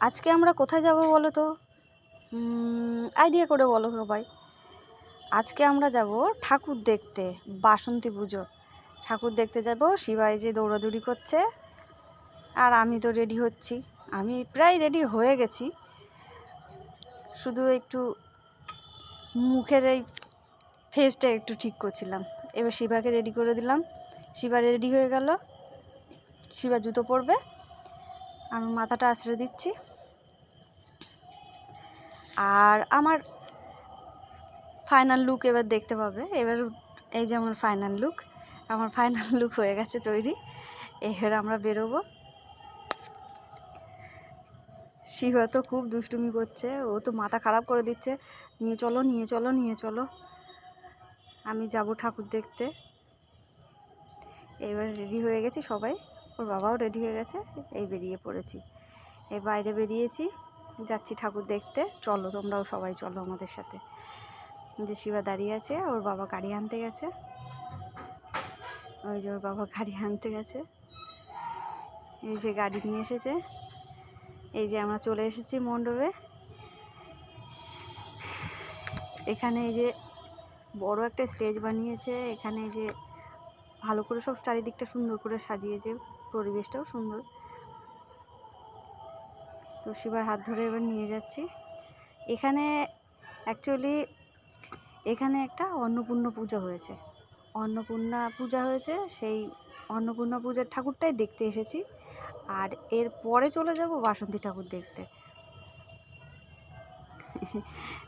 আজকে আমরা কোথায় যাব বলো তো? আইডিয়া করে বলো সবাই। আজকে আমরা যাব ঠাকুর দেখতে, বাসন্তী পুজো। ঠাকুর দেখতে যাব শিবাই যে দৌড়াদৌড়ি করছে। আর আমি তো রেডি হচ্ছি। আমি প্রায় রেডি হয়ে গেছি। শুধু একটু মুখের এই ফেসটা একটু ঠিক করছিলাম। এবার শিবাকে রেডি করে দিলাম। শিবা রেডি হয়ে গেল। শিবা জুতো পরবে। আমি মাথাটা আশ্রয় দিচ্ছি। আর আমার ফাইনাল লুক এবার দেখতে পাবে। এবার এই যে আমার ফাইনাল লুক আমার ফাইনাল লুক হয়ে গেছে তৈরি। এবার আমরা বেরোবো। শিবা তো খুব দুষ্টুমি করছে, ও তো মাথা খারাপ করে দিচ্ছে। নিয়ে চলো নিয়ে চলো নিয়ে চলো। আমি যাব ঠাকুর দেখতে। এবার রেডি হয়ে গেছি সবাই। ওর বাবাও রেডি হয়ে গেছে, এই বেরিয়ে পড়েছি। এই বাইরে বেরিয়েছি, যাচ্ছি ঠাকুর দেখতে। চলো তোমরাও সবাই চলো আমাদের সাথে। যে শিবা দাঁড়িয়ে আছে, ওর বাবা গাড়ি আনতে গেছে। ওই যে ওর বাবা গাড়ি আনতে গেছে। এই যে গাড়ি নিয়ে এসেছে। এই যে আমরা চলে এসেছি মণ্ডপে। এখানে এই যে বড় একটা স্টেজ বানিয়েছে। এখানে এই যে ভালো করে সব চারিদিকটা সুন্দর করে সাজিয়েছে। পরিবেশটাও সুন্দর। তো শিবার হাত ধরে এবার নিয়ে যাচ্ছি। এখানে অ্যাকচুয়ালি এখানে একটা অন্নপূর্ণা পূজা হয়েছে। অন্নপূর্ণা পূজা হয়েছে, সেই অন্নপূর্ণা পূজার ঠাকুরটাই দেখতে এসেছি। আর এর পরে চলে যাব বাসন্তী ঠাকুর দেখতে।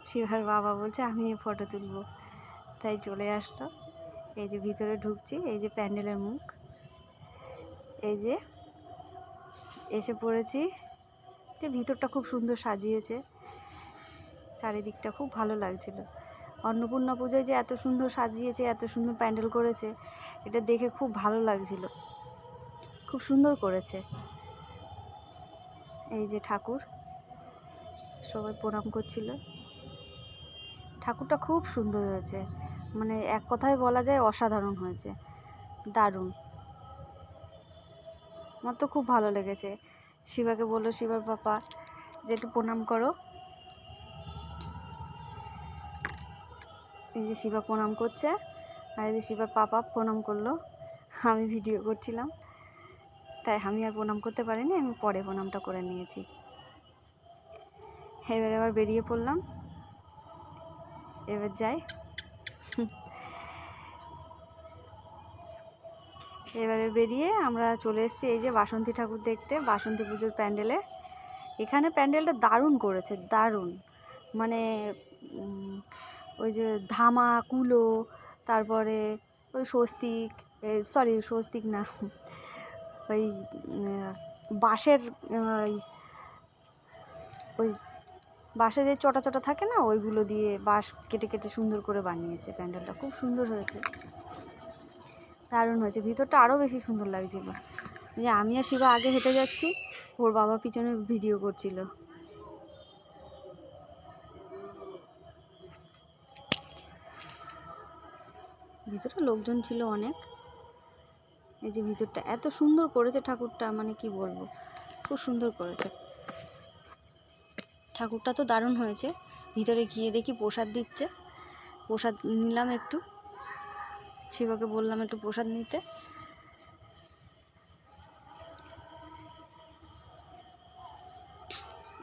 শিবার বাবা বলছে, আমি এই ফটো তুলবো। তাই চলে আসলো। এই যে ভিতরে ঢুকছি, এই যে প্যান্ডেলের মুখ। এই যে, এসে পড়েছি। যে ভিতরটা খুব সুন্দর সাজিয়েছে। চারিদিকটা খুব ভালো লাগছিল। অন্নপূর্ণা পুজোয় যে এত সুন্দর সাজিয়েছে, এত সুন্দর প্যান্ডেল করেছে, এটা দেখে খুব ভালো লাগছিল। খুব সুন্দর করেছে। এই যে ঠাকুর, সবাই প্রণাম করছিল। ঠাকুরটা খুব সুন্দর হয়েছে। মানে এক কথায় বলা যায় অসাধারণ হয়েছে। দারুণ। আমার তো খুব ভালো লেগেছে। শিবাকে বলল, শিবার পাপা, যে একটু প্রণাম করো। এই যে শিবা প্রণাম করছে, আর এই যে শিবার পাপা প্রণাম করল। আমি ভিডিও করছিলাম, তাই আমি আর প্রণাম করতে পারিনি, আমি পরে প্রণামটা করে নিয়েছি। এবার আবার বেরিয়ে পড়লাম। এবার যাই। এবারে বেরিয়ে আমরা চলে এসেছি এই যে বাসন্তী ঠাকুর দেখতে, বাসন্তী পুজোর প্যান্ডেলে। এখানে প্যান্ডেলটা দারুণ করেছে, দারুণ। মানে ওই যে ধামা, কুলো, তারপরে ওই স্বস্তিক সরি স্বস্তিক না, ওই বাঁশের, ওই ওই বাঁশে যে চটা চটা থাকে না, ওইগুলো দিয়ে বাঁশ কেটে কেটে সুন্দর করে বানিয়েছে প্যান্ডেলটা। খুব সুন্দর হয়েছে। দারুণ হয়েছে। ভিতরটা আরও বেশি সুন্দর লাগছিল। যে আমি আর শিবা আগে হেঁটে যাচ্ছি, ওর বাবা পিছনে ভিডিও করছিল। ভিতরে লোকজন ছিল অনেক। এই যে ভিতরটা এত সুন্দর করেছে ঠাকুরটা মানে কি বলব? খুব সুন্দর করেছে। ঠাকুরটা তো দারুণ হয়েছে। ভিতরে গিয়ে দেখি প্রসাদ দিচ্ছে। প্রসাদ নিলাম একটু। শিবাকে বললাম একটু প্রসাদ নিতে।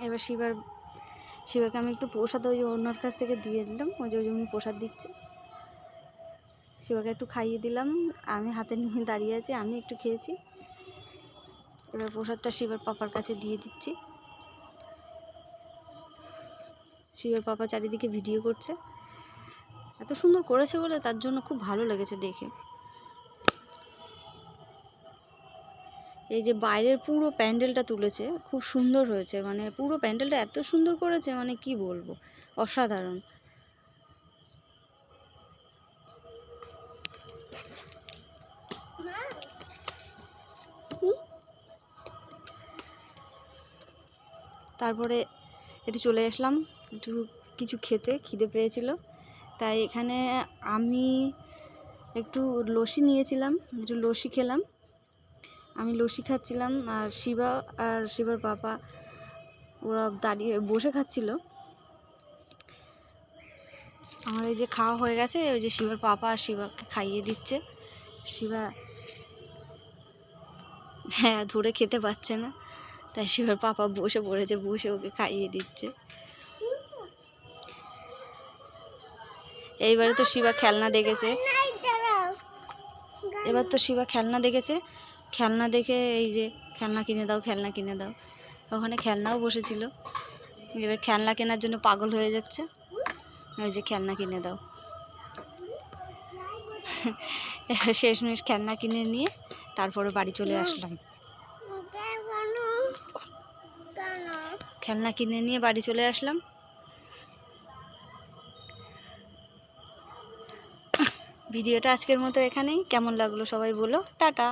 এবার শিবার, শিবাকে আমি একটু প্রসাদ ওই অন্যর কাছ থেকে দিয়ে দিলাম, ওই যে ওই জন্য প্রসাদ দিচ্ছে। শিবাকে একটু খাইয়ে দিলাম, আমি হাতে নিয়ে দাঁড়িয়ে আছি, আমি একটু খেয়েছি। এবার প্রসাদটা শিবার পাপার কাছে দিয়ে দিচ্ছি। শিবের পাপা চারিদিকে ভিডিও করছে। এত সুন্দর করেছে বলে তার জন্য খুব ভালো লেগেছে দেখে। এই যে বাইরের পুরো প্যান্ডেলটা তুলেছে, খুব সুন্দর হয়েছে। মানে পুরো প্যান্ডেলটা এত সুন্দর করেছে মানে কি বলব? অসাধারণ। তারপরে একটু চলে আসলাম। একটু কিছু খেতে, খিদে পেয়েছিল। তাই এখানে আমি একটু লস্যি নিয়েছিলাম, একটু লস্যি খেলাম। আমি লস্যি খাচ্ছিলাম আর শিবা আর শিবার পাপা, ওরা দাঁড়িয়ে বসে খাচ্ছিল। আমার এই যে খাওয়া হয়ে গেছে, ওই যে শিবার পাপা আর শিবাকে খাইয়ে দিচ্ছে। শিবা হ্যাঁ ধরে খেতে পারছে না। তাই শিবার পাপা বসে পড়েছে, বসে ওকে খাইয়ে দিচ্ছে। এইবারে তো শিবা খেলনা দেখেছে। এবার তো শিবা খেলনা দেখেছে। খেলনা দেখে এই যে খেলনা কিনে দাও, খেলনা কিনে দাও। ওখানে খেলনাও বসেছিল। এবার খেলনা কেনার জন্য পাগল হয়ে যাচ্ছে। ওই যে খেলনা কিনে দাও। এবার শেষমেশ খেলনা কিনে নিয়ে তারপরে বাড়ি চলে আসলাম। খেলনা কিনে নিয়ে বাড়ি চলে আসলাম। ভিডিওটা আজকের মতো এখানেই। কেমন লাগল সবাই বলো। টাটা।